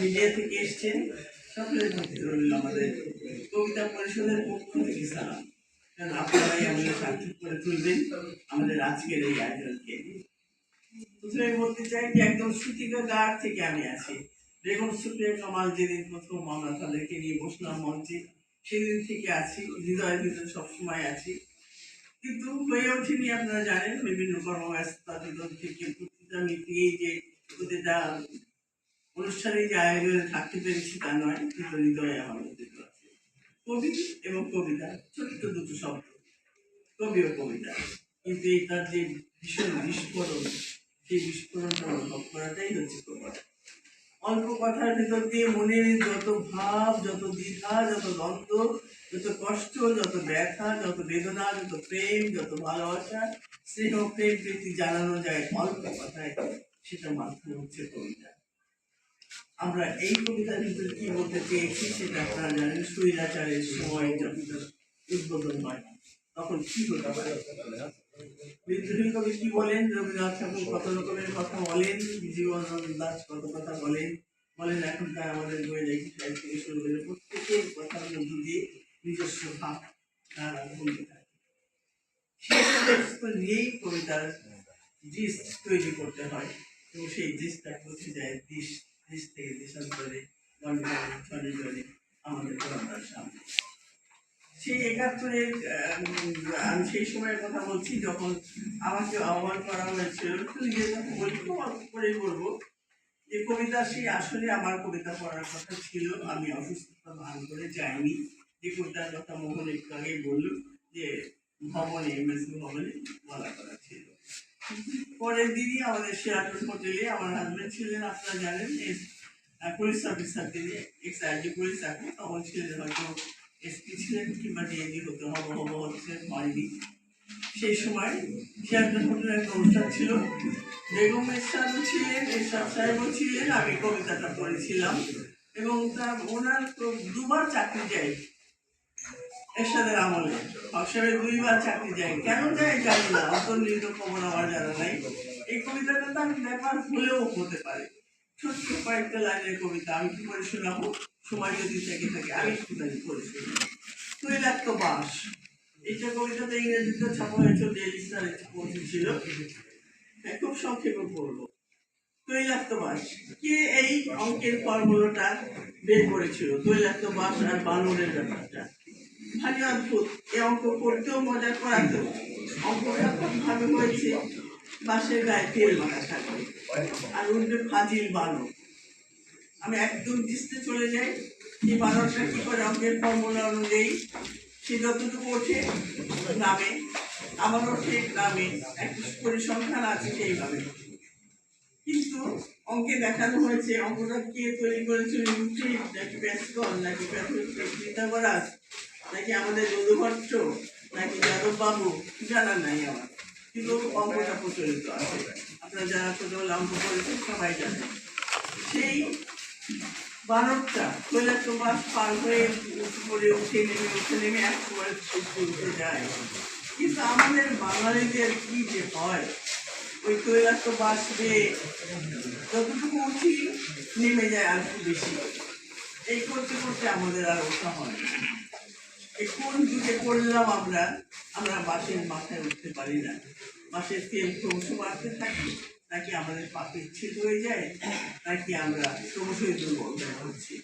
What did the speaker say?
Media থেকে এসছেন আমাদের কবিতা পরিষদের পক্ষ থেকে সালাম কারণ আপনারাই আমাদের সার্থক করে তুলবেন আমাদের আজকের এই আয়োজনকে। প্রথমে বলতে চাই যে একদম সুতিকা গার থেকে আমি আছি। বেগম সুপ্রিয়া কামাল যেদিন প্রথম আমরা তাদেরকে নিয়ে বসলাম মঞ্চে, সেদিন থেকে আছি, হৃদয়ের ভিতরে সবসময় আছি। কিন্তু হয়ে ওঠেনি, আপনারা জানেন, বিভিন্ন কর্মব্যস্ততার ভিতর থেকে প্রতিটা মিটিয়ে যে প্রতিটা অনুষ্ঠানে যে আয়োজনে থাকতে পেরেছি তা নয়, কিন্তু হৃদয়ে আমার মধ্যে কবি এবং কবিতা, ছোট্ট দুটো শব্দ, কবি ও কবিতা। কিন্তু এই তার যে ভীষণ বিস্ফোরণ, সেই বিস্ফোরণটা অনুভব করাটাই হচ্ছে কবিতা অল্প কথার ভিতর দিয়ে মনের যত ভাব, যত দ্বিধা, যত দ্বন্দ্ব, যত কষ্ট, যত ব্যথা, যত বেদনা, যত প্রেম, যত ভালোবাসা, স্নেহ, প্রেম, প্রীতি জানানো যায় অল্প কথায় সেটা মাধ্যমে হচ্ছে কবিতা। আমরা এই কবিতা ভিতরে কি বলতে চেয়েছি সেটা আপনারা জানেন, স্বৈরাচারের সময় যখন উদ্বোধন হয়, তখন কি হতে পারে বিদ্রোহী কবি কি বলেন? রবীন্দ্রনাথ ঠাকুর কত রকমের কথা বলেন? জীবনানন্দ দাস কত কথা বলেন? বলেন, এখনকার আমাদের বই লেখি সাহিত্য থেকে শুরু করে প্রত্যেকের কথার মধ্য দিয়ে নিজস্ব ভাব তারা বলতে থাকে নিয়েই কবিতার দৃষ্ট তৈরি করতে হয়, এবং সেই দৃষ্টটা পৌঁছে যায় দৃশ আমাদের সামনে। সেই একাত্তরের আমি সেই সময়ের কথা বলছি, যখন আমাকে আহ্বান করা হয়েছিল করেই বলব যে কবিতা সেই আসলে আমার কবিতা পড়ার কথা ছিল। আমি অসুস্থতা ভান করে যাইনি। যে কবিতার কথা মোহন একটু আগেই বলল যে ভবনে করা ছিল। পরের দিনই আমাদের হোটেলে আমার হাজবেন্ড ছিলেন, আপনারা জানেন পুলিশ অফিসার তিনি পুলিশ তখন ছিলেন হয়তো এসপি ছিলেন কিংবা হতে হব হব হচ্ছে হয়নি। সেই সময় শেয়ারটন হোটেলে একটা অনুষ্ঠান ছিল। বেগম এরশাদও ছিলেন, এরশাদ সাহেবও ছিলেন, আমি কবিতাটা পড়েছিলাম। এবং তার ওনার দুবার চাকরি যায়। এরশাদের আমলে হকসাহেবের দুইবার চাকরি যায়। কেন যায় জানি না অন্তর্নিহিত খবর আমার জানা নাই। এই কবিতাটা তার ব্যাপার হলেও হতে পারে। ছোট্ট কয়েকটা লাইনের কবিতা আমি কি করে শোনাবো? সময় যদি থেকে থাকে আমি একটুখানি করে শোনাবো। তৈলাক্ত বাস। এইটা কবিতাটা ইংরেজিতে ছাপা হয়েছিল ডেলি স্টারে পৌঁছেছিল হ্যাঁ, খুব সংক্ষেপে পড়ব তৈলাক্ত বাস। কে এই অঙ্কের ফর্মুলাটা বের করেছিল? তৈলাক্ত বাস আর বানরের ব্যাপারটা। ভারী অদ্ভুত। এই অঙ্ক করতেও মজা করাতো অঙ্কটা ভাবে হয়েছে বাসের গায়ে তেল মাখা থাকবে। আর উঠবে ফাজিল বানর। আমি একদম দৃষ্টে চলে যাই। এই বানরটা কি করে অঙ্কের ফর্মুলা অনুযায়ী সে যতটুকু ওঠে, নামে। আবার ওঠে নামে। একটা পরিসংখ্যান আছে সেইভাবে। কিন্তু অঙ্কে দেখানো হয়েছে, অঙ্কটা কে তৈরি করেছিল ইউক্লিড নাকি প্যাসকল নাকি পিথাগোরাস নাকি আমাদের যদুভট্ট নাকি যাদব বাবু? জানা নাই আমার? কিন্তু অঙ্কটা প্রচলিত আছে। আপনারা যারা ছোটবেলা অঙ্ক করেছেন সবাই জানেন। সেই বানরটা কৈলাস মাস পার হয়ে উপরে উঠে নেমে উঠে নেমে এক সময় উঠে যায়। কিন্তু আমাদের বাঙালিদের কি যে হয়? ওই তৈলাক্ত বাস বেয়ে যতটুকু উঠি নেমে যায় আর একটু বেশি। এই করতে করতে আমাদের আর ওঠা হয় কোন যুগে পড়লাম আমরা? আমরা বাসের মাথায় উঠতে পারি না। বাসের তেল ক্রমশ বাড়তে থাকি? নাকি আমাদের পাখির পিচ্ছিত হয়ে যায়? নাকি আমরা ক্রমশই দুর্বল পড়ছি